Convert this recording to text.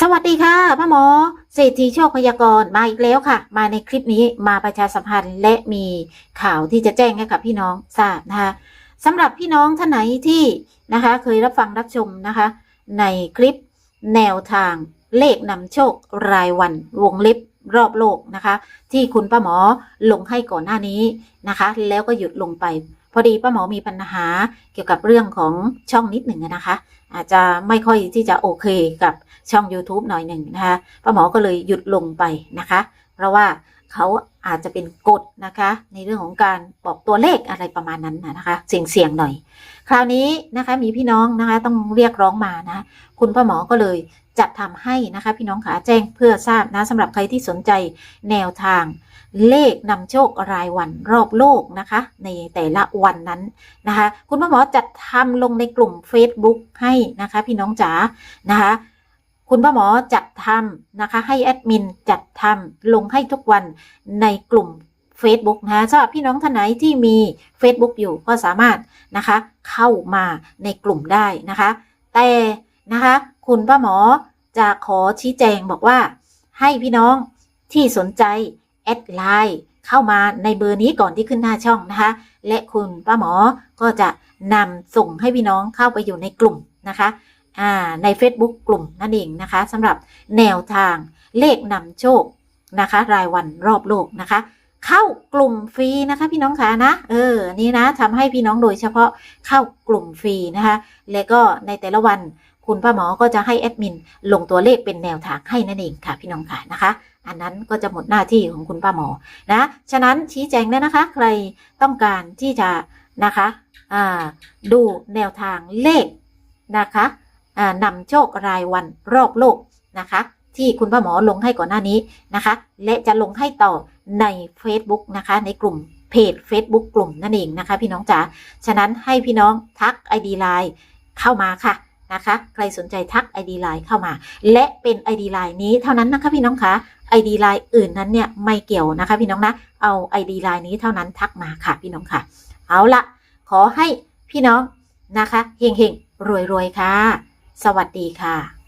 สวัสดีค่ะพ่อหมอเศรษฐีโชคพยากรณ์มาอีกแล้วค่ะ มาในคลิปนี้มาประชาสัมพันธ์และมีข่าวที่จะแจ้งให้กับพี่น้องทราบนะคะสำหรับพี่น้องท่านไหนที่นะคะเคยรับฟังรับชมนะคะ ในคลิปแนวทางเลขนำโชครายวันวงเล็บ รอบโลกนะคะ ที่คุณป้าหมอลงให้ก่อนหน้านี้นะคะ แล้วก็หยุดลงไป พอดีป้าหมอมีปัญหาเกี่ยวกับเรื่องของช่องนิดหนึ่งนะคะ อาจจะไม่ค่อยที่จะโอเคกับช่อง YouTube หน่อยหนึ่งนะคะป้าหมอก็เลยหยุดลงไปนะคะ เพราะว่า เขาอาจจะเป็นกฎนะคะ ในเรื่องของการบอกตัวเลขอะไรประมาณนั้นนะคะเสี่ยงเสี่ยงๆหน่อย คราวนี้นะคะมีพี่น้องนะคะต้องเรียกร้องมานะ คุณป้าหมอก็เลยจัดทำให้นะคะ พี่น้องขาแจ้งเพื่อทราบนะสำหรับใครที่สนใจแนวทางเลขนำโชครายวันรอบโลกนะคะ ในแต่ละวันนั้นนะคะ คุณพ่อหมอจัดทำลงในกลุ่ม Facebook ให้นะคะ พี่น้องจ๋านะคะ คุณพ่อหมอจัดทำนะคะ ให้แอดมินจัดทำลงให้ทุกวันในกลุ่ม Facebook นะคะสำหรับพี่น้องท่านไหนที่มี Facebook อยู่ก็สามารถนะคะ เข้ามาในกลุ่มได้นะคะ แต่นะคะ คุณป้าหมอจะขอชี้แจงบอกว่า ให้พี่น้องที่สนใจ แอดไลน์เข้ามาในเบอร์นี้ก่อนที่ขึ้นหน้าช่องนะคะ และคุณป้าหมอก็จะนำส่งให้พี่น้องเข้าไปอยู่ในกลุ่มนะคะ ใน Facebook กลุ่มนั่นเองนะคะสำหรับแนวทางเลขนำโชคนะคะ รายวันรอบโลกนะคะ เข้ากลุ่มฟรีนะคะพี่น้องคะนะเออนี่นะทำให้พี่น้องโดยเฉพาะเข้ากลุ่มฟรีนะคะ และก็ในแต่ละวันคุณป้าหมอก็จะให้แอดมินลงตัวเลขเป็นแนวทางให้นั่นเองค่ะพี่น้องค่ะนะคะ อันนั้นก็จะหมดหน้าที่ของคุณป้าหมอนะ ฉะนั้นชี้แจงแล้วนะคะ ใครต้องการที่จะนะคะดูแนวทางเลขนะคะ นำโชครายวันรอบโลกนะคะ ที่คุณป้าหมอลงให้ก่อนหน้านี้นะคะ และจะลงให้ต่อใน Facebook นะคะ ในกลุ่มเพจ Facebook กลุ่มนั่นเองนะคะ พี่น้องจ๋าฉะนั้นให้พี่น้องทัก ID Line เข้ามาค่ะนะคะใครสนใจทัก ID Line เข้ามา และเป็น ID Line นี้เท่านั้นนะคะพี่น้องคะ ID Line อื่นนั้นเนี่ยไม่เกี่ยวนะคะ พี่น้องนะเอา ID Line นี้เท่านั้นทักมาค่ะพี่น้องค่ะ เอาละขอให้พี่น้องนะคะเฮงๆรวยๆค่ะ สวัสดีค่ะ